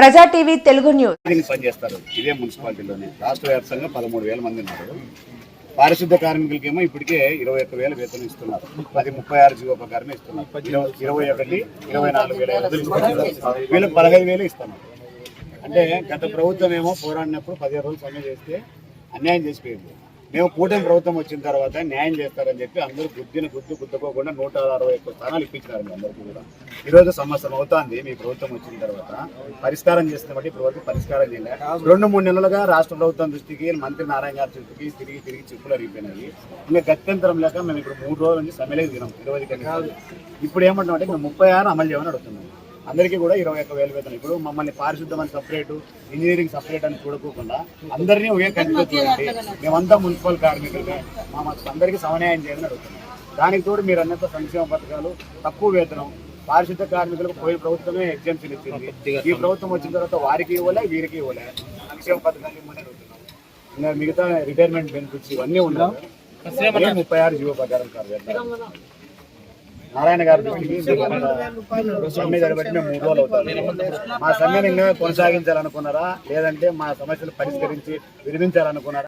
ప్రజా TV Telugu news. పనిచేస్తారు. ఇదే మున్సిపాలిటీలోనే. రాష్ట్ర వ్యాప్తంగా పదమూడు వేల మంది ఉన్నారు. పారిశుద్ధ కార్మికులకేమో ఇప్పటికే ఇరవై ఒక్క వేల వేతనం ఇస్తున్నారు. అది ముప్పై ఆరు జీవో ప్రకారమే ఇస్తున్నారు. ఇరవై ఒకటి ఇరవై నాలుగు వేల వీళ్ళకి పదహైదు వేలు ఇస్తున్నారు. అంటే గత ప్రభుత్వం ఏమో పోరాడినప్పుడు పదిహేను రోజులు సమ్మె చేస్తే అన్యాయం చేసిపోయింది. మేము కూటమి ప్రభుత్వం వచ్చిన తర్వాత న్యాయం చేస్తారని చెప్పి అందరూ గుద్దిన గుద్దు గుద్దుకోకుండా నూట అరవై ఒక్క స్థానాలు ఇప్పించినారు మీ అందరికీ కూడా. ఈరోజు సంవత్సరం అవుతోంది మీ ప్రభుత్వం వచ్చిన తర్వాత. పరిష్కారం చేసిన బట్టి ఇప్పుడు పరిష్కారం చేయలేదు రెండు మూడు నెలలుగా రాష్ట్ర ప్రభుత్వం దృష్టికి మంత్రి నారాయణ గారి దృష్టికి తిరిగి తిరిగి చెప్పులు అరిగిపోయినాయి. ఇంకా గత్యంతరం లేక మేము ఇప్పుడు మూడు రోజుల నుంచి సమ్మెలకు తినాం ఇరవై కంటే ఇప్పుడు ఏమంటాం అంటే మేము ముప్పై ఆరు అమలు చేయమని అడుగుతున్నాం. అందరికీ కూడా ఇరవై ఒక్క వేలు వేతనం. ఇప్పుడు మమ్మల్ని పారిశుద్ధం అని సపరేట్ ఇంజనీరింగ్ సపరేట్ అని చూడకోకుండా అందరినీ ఒకే కంటిలో చూడండి. మేమంతా మున్సిపల్ కార్మికులమే. మా అందరికీ సమన్యాయం చేయమని అడుగుతున్నాం. దానికి తోడు మీరు అన్నంత సంక్షేమ పథకాలు తక్కువ వేతనం పారిశుద్ధ కార్మికులకు పోయిన ప్రభుత్వమే ఎగ్జామ్షన్ ఇచ్చింది. ఈ ప్రభుత్వం వచ్చిన తర్వాత వారికి ఇవ్వలే వీరికి ఇవ్వలే. సంక్షేమ పథకాలు ఇవ్వమని అడుగుతున్నాం. ఇంకా మిగతా రిటైర్మెంట్ బెనిఫిట్స్ ఇవన్నీ ఉన్నాయి. ముప్పై ఆరు జీవో ప్రకారం వేతనం. నారాయణ గారి దృష్టికి సమ్మె మేము మూడు రోజులు అవుతాం మా సమ్మెను ఇంకా కొనసాగించాలనుకున్నారా? లేదంటే మా సమస్యలు పరిష్కరించి విరమించాలనుకున్నారా?